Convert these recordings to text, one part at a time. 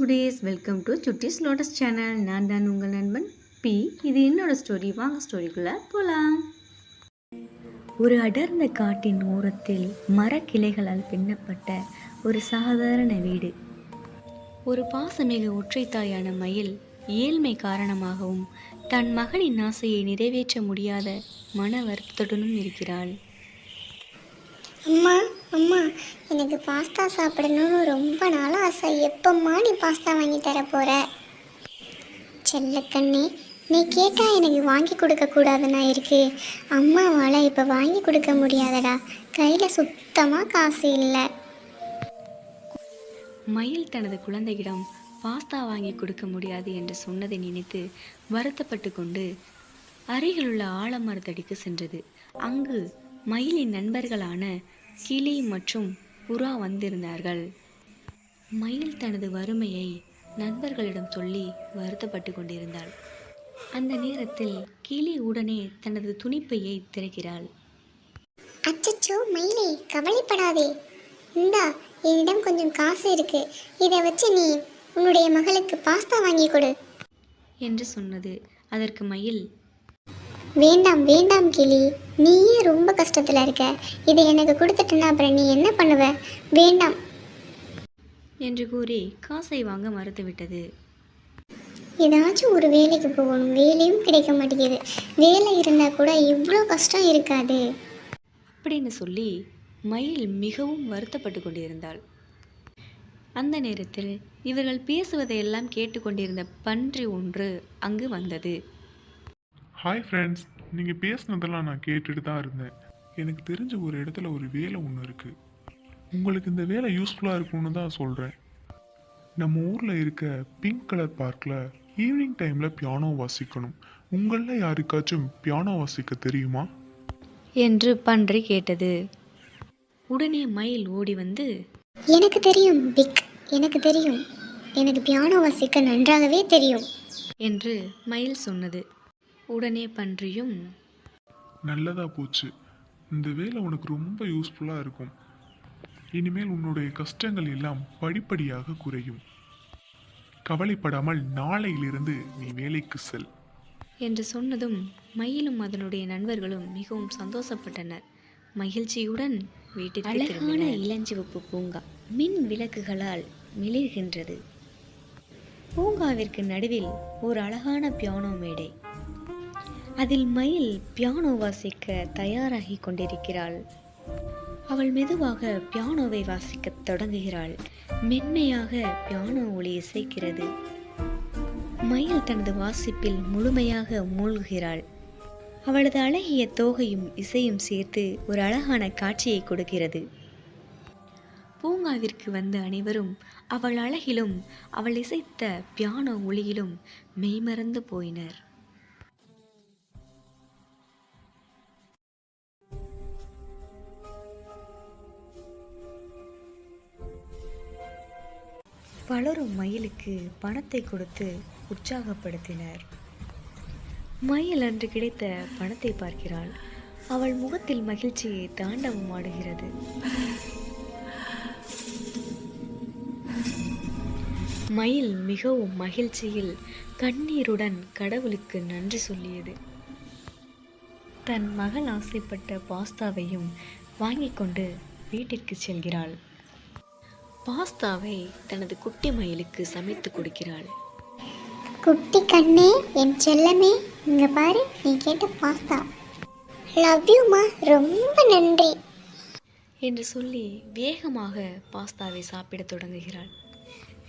Cuties welcome to Chuttis Lotus channel நான் தான் உங்கள் நண்பன் பி இது என்னோட ஸ்டோரி வாங்க ஸ்டோரிக்குள்ளே போகலாம் ஒரு அடர்ந்த காட்டின் ஓரத்தில் மரக்கிளைகளால் பின்னப்பட்ட ஒரு சாதாரண வீடு. ஒரு பாசமிகு ஒற்றைத்தாயான மயில் ஏழ்மை காரணமாகவும் தன் மகளின் ஆசையை நிறைவேற்ற முடியாத மன வருத்தத்துடனும் இருக்கிறாள். அம்மா அம்மா எனக்கு பாஸ்தா சாப்பிடணும்னு ரொம்ப நாளாக ஆசை. எப்பம்மா நீ பாஸ்தா வாங்கி தர போற? செல்லக்கண்ணே நீ கேட்டால் எனக்கு வாங்கி கொடுக்க கூடாதுன்னா இருக்கு. அம்மாவால் இப்போ வாங்கி கொடுக்க முடியாதடா. கையில் சுத்தமாக காசு இல்லை. மயில் தனது குழந்தையிடம் பாஸ்தா வாங்கி கொடுக்க முடியாது என்று சொன்னதை நினைத்து வருத்தப்பட்டு கொண்டு அருகிலுள்ள ஆலமரத்தடிக்கு சென்றது. அங்கு மயிலின் நண்பர்களான கிளி மற்றும் புறா வந்திருந்தார்கள். மயில் தனது வறுமையை நண்பர்களிடம் சொல்லி வருத்தப்பட்டு கொண்டிருந்தாள். அந்த நேரத்தில் கிளி உடனே தனது துணிப்பையை திறக்கிறாள். அச்சச்சோ மயிலே கவலைப்படாதே. இந்தா என்னிடம் கொஞ்சம் காசு இருக்கு. இதை வச்சு நீ உன்னுடைய மகளுக்கு பாஸ்தா வாங்கி கொடு. என்று சொன்னது. அதற்கு மயில் வேண்டாம் வேண்டாம் கிளி. நீயே ரொம்ப கஷ்டத்தில் இருக்க. இதை எனக்கு கொடுத்துட்டேன்னா அப்புறம் நீ என்ன பண்ணுவ? வேண்டாம். என்று கூறி காசை வாங்க மறுத்துவிட்டது ஏதாச்சும் ஒரு வேலைக்கு போகணும். வேலையும் கிடைக்க மாட்டேங்குது. வேலை இருந்தால் கூட இவ்வளோ கஷ்டம் இருக்காது. அப்படின்னு சொல்லி மயில் மிகவும் வருத்தப்பட்டு கொண்டிருந்தாள். அந்த நேரத்தில் இவர்கள் பேசுவதையெல்லாம் கேட்டுக்கொண்டிருந்த பன்றி ஒன்று அங்கு வந்தது. ஹாய் ஃப்ரெண்ட்ஸ் நீங்கள் பேசுனதெல்லாம் நான் கேட்டுட்டு தான் இருந்தேன். எனக்கு தெரிஞ்ச ஒரு இடத்துல ஒரு வேலை ஒன்று இருக்குது உங்களுக்கு இந்த வேலை யூஸ்ஃபுல்லாக இருக்கும்னு தான் சொல்கிறேன் நம்ம ஊரில் இருக்க பிங்க் கலர் பார்க்கில் ஈவினிங் டைமில் பியானோ வாசிக்கணும். உங்களில் யாருக்காச்சும் பியானோ வாசிக்க தெரியுமா? என்று பன்றி கேட்டது. உடனே மயில் ஓடி வந்து எனக்கு தெரியும் பிக் எனக்கு தெரியும். எனக்கு பியானோ வாசிக்க நன்றாகவே தெரியும். என்று மயில் சொன்னது. உடனே பன்றியும் நல்லதா போச்சு. இந்த வேலை உனக்கு ரொம்ப யூஸ்ஃபுல்லாக இருக்கும். இனிமேல் உன்னுடைய கஷ்டங்கள் எல்லாம் படிப்படியாக குறையும். கவலைப்படாமல் நாளையிலிருந்து நீ வேலைக்கு செல். என்று சொன்னதும் மயிலும் அதனுடைய நண்பர்களும் மிகவும் சந்தோஷப்பட்டனர். மகிழ்ச்சியுடன் வீட்டிற்கு அழகான இளஞ்சிவப்பு பூங்கா மின் விளக்குகளால் மிளிர்கின்றது. பூங்காவிற்கு நடுவில் ஒரு அழகான பியானோ மேடை. அதில் மயில் பியானோ வாசிக்க தயாராகி கொண்டிருக்கிறாள். அவள் மெதுவாக பியானோவை வாசிக்கத் தொடங்குகிறாள். மென்மையாக பியானோ ஒளி இசைக்கிறது. மயில் தனது வாசிப்பில் முழுமையாக மூழ்குகிறாள். அவளது அழகிய தோகையும் இசையும் சேர்த்து ஒரு அழகான காட்சியை கொடுக்கிறது. பூங்காவிற்கு வந்த அனைவரும் அவள் அழகிலும் அவள் இசைத்த பியானோ ஒளியிலும் மெய்மறந்து போயினர். பலரும் மயிலுக்கு பணத்தை கொடுத்து உற்சாகப்படுத்தினர். மயில் அன்று கிடைத்த பணத்தை பார்க்கிறாள். அவள் முகத்தில் மகிழ்ச்சியை தாண்டவம் ஆடுகிறது. மயில் மிகவும் மகிழ்ச்சியில் கண்ணீருடன் கடவுளுக்கு நன்றி சொல்லியது. தன் மகள் ஆசைப்பட்ட பாஸ்தாவையும் வாங்கிக் கொண்டு வீட்டிற்கு செல்கிறாள். பாஸ்தாவை தனது குட்டி மயிலுக்கு சமைத்து கொடுக்கிறாள். குட்டி கண்ணே என் செல்லமே இங்க பாரு நீ கேட்ட பாஸ்தா. லவ் யூமா ரொம்ப நன்றி. என்று சொல்லி வேகமாக பாஸ்தாவை சாப்பிடத் தொடங்குகிறாள்.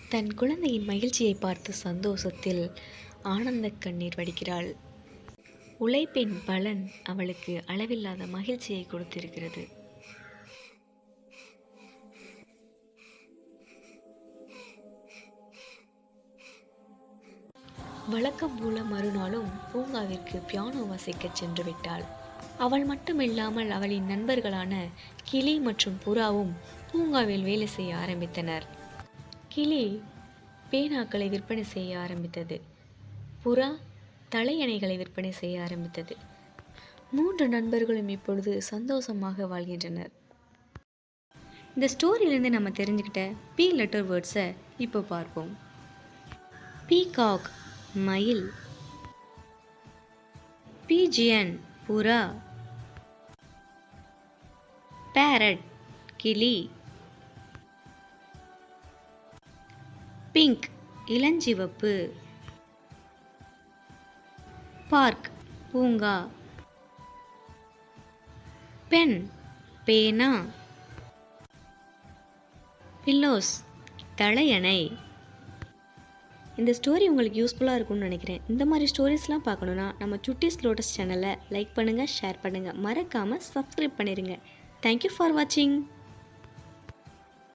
தன் குழந்தையின் மகிழ்ச்சியை பார்த்து சந்தோஷத்தில் ஆனந்த கண்ணீர் வடிக்கிறாள். உழைப்பின் பலன் அவளுக்கு அளவில்லாத மகிழ்ச்சியை கொடுத்திருக்கிறது. வழக்கம் போல மறுநாளும் பூங்காவிற்கு பியானோ வாசிக்கச் சென்று விட்டாள். அவள் மட்டுமில்லாமல் அவளின் நண்பர்களான கிளி மற்றும் புறாவும் பூங்காவில் வேலை செய்ய ஆரம்பித்தனர். கிளி பேனாக்களை விற்பனை செய்ய ஆரம்பித்தது. புறா தலையணைகளை விற்பனை செய்ய ஆரம்பித்தது. மூன்று நண்பர்களும் இப்பொழுது சந்தோஷமாக வாழ்கின்றனர். இந்த ஸ்டோரியிலேருந்து நம்ம தெரிஞ்சுக்கிட்ட பி லெட்டர் வேர்ட்ஸை இப்போ பார்ப்போம். பீகாக் மயில். பீஜியன் புறா. பேரட் கிளி. பிங்க் இளஞ்சிவப்பு. பார்க் பூங்கா. பென் பேனா. பில்லோஸ் தலையணை. இந்த ஸ்டோரி உங்களுக்கு யூஸ்ஃபுல்லாக இருக்கும்னு நினைக்கிறேன். இந்த மாதிரி ஸ்டோரிஸ்லாம் பார்க்கணுன்னா நம்ம சுட்டிஸ் லோட்டஸ் சேனலை லைக் பண்ணுங்கள் ஷேர் பண்ணுங்கள் மறக்காமல் சப்ஸ்கிரைப் பண்ணிடுங்க தேங்க்யூ ஃபார் வாட்சிங்